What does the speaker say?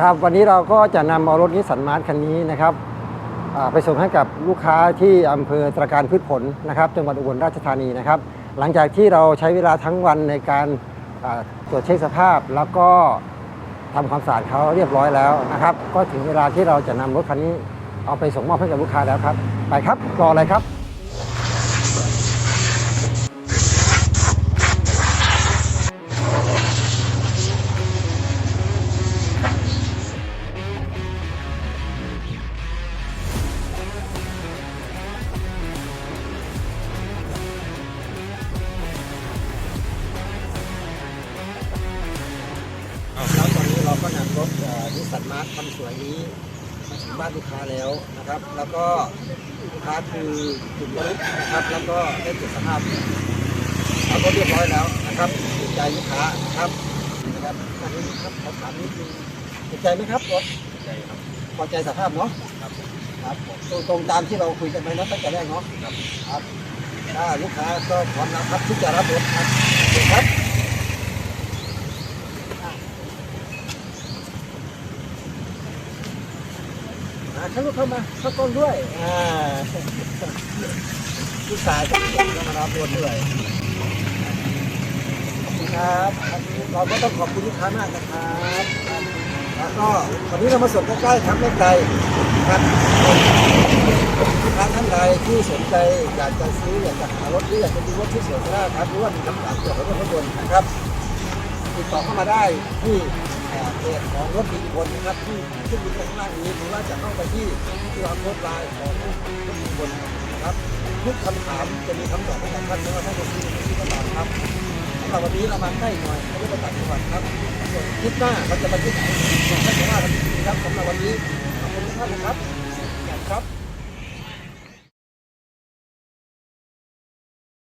ครับวันนี้เราก็จะนำเอารถนิสสันมาร์ทคันนี้นะครับไปส่งให้กับลูกค้าที่อำเภอตรการพืชผลนะครับจังหวัดอุบลราชธานีนะครับ หลังจากที่เราใช้เวลาทั้งวันในการตรวจเช็คสภาพ แล้วก็ทำความสะอาดเขาเรียบร้อยแล้วนะครับ ก็ถึงเวลาที่เราจะนำรถคันนี้เอาไปส่งมอบให้กับลูกค้าแล้วครับ ไปครับรออะไรครับ นิสสันมาร์ทคันสวยนี้มาถึงบ้านลูกค้าแล้วนะครับ แล้วก็ลูกค้าคือคุณวรุษนะครับ แล้วก็ได้ตรวจสภาพเอารถเรียบร้อยแล้วนะครับถูกใจลูกค้านะครับนะครับอันนี้ครับขอถามนิดนึงถูกใจไหมครับรถใช่ครับพอใจสภาพเนาะครับครับตรงตรงตามที่เราคุยกันไปนะตั้งแต่แรกเนาะครับครับถ้าลูกค้าก็พร้อมนะครับที่จะรับรถครับเชิญครับาเขาลูกเข้ามาเข้ากล้องด้วยอ่าลูกชายก็มารับรถด้วยขอบคุณครับอันนี้เราก็ต้องขอบคุณลูกค้ามากนะครับแล้วก็วันนี้เรามาส่งใกล้ๆครับไม่ไกลครับลูกค้าท่านใดที่สนใจอยากจะซื้ออยากจะหารถหรืออยากจะดูรถที่สวยก็ได้ครับหรือว่ามีคำถามเกี่ยวกับรถรถยนต์นะครับติดต่อเข้ามาได้ที่ เอ่เพจของรถดีคนนะครับที่ขึ้นอยู่ข้างล่างนี้หรือว่าจะเข้าไปที่ที่รับรถไลน์ของรถดีคนนะครับทุกคำถามจะมีคำตอบให้กับท่านไม่ว่าท่านจะซื้อหรือซื้อก็ตามครับสำหรับวันนี้เรามาใกล้หน่อยไม่ได้ไปต่างจังหวัดครับส่วนคลิปหน้าเราจะไปที่ไหนผมไม่สามารถทำได้ครับสำหรับวันนี้ขอบคุณทุกท่านนะครับครับ